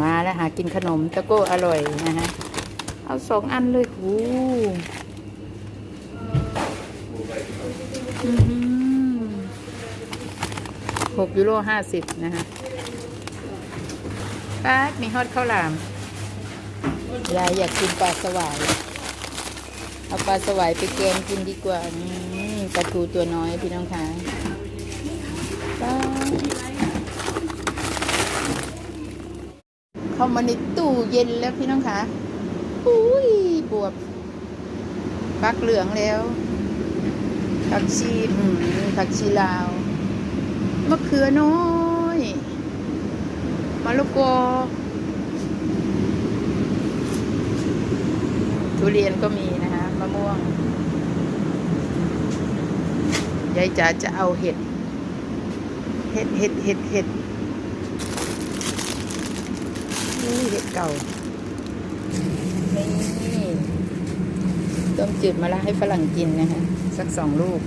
มาแล้วหากินขนมตะโก้อร่อยนะฮะ เอาสองอันเลยหือหกยูโรห้าสิบนะฮะป้าดมีฮอตข้าวหลาม ยายอยากกินปลาสวาย เอาปลาสวายไปแกงกินดีกว่าอืมปลาทูตัวน้อยพี่น้องคะป้า เข้ามาในตู้เย็นแล้วพี่น้องคะอุ้ยบวบฟักเหลืองแล้วผักชีอืมผักชีลาวมะเขือน้อยมะละกอทุเรียนก็มีนะคะมะม่วงยายจ๋าจะเอาเห็ด เห็ดเห็ดเห็ดเห็ด นี่เห็ดเก่า นี่ ต้มจืดมาละให้ฝรั่งกินนะคะ สักสองลูก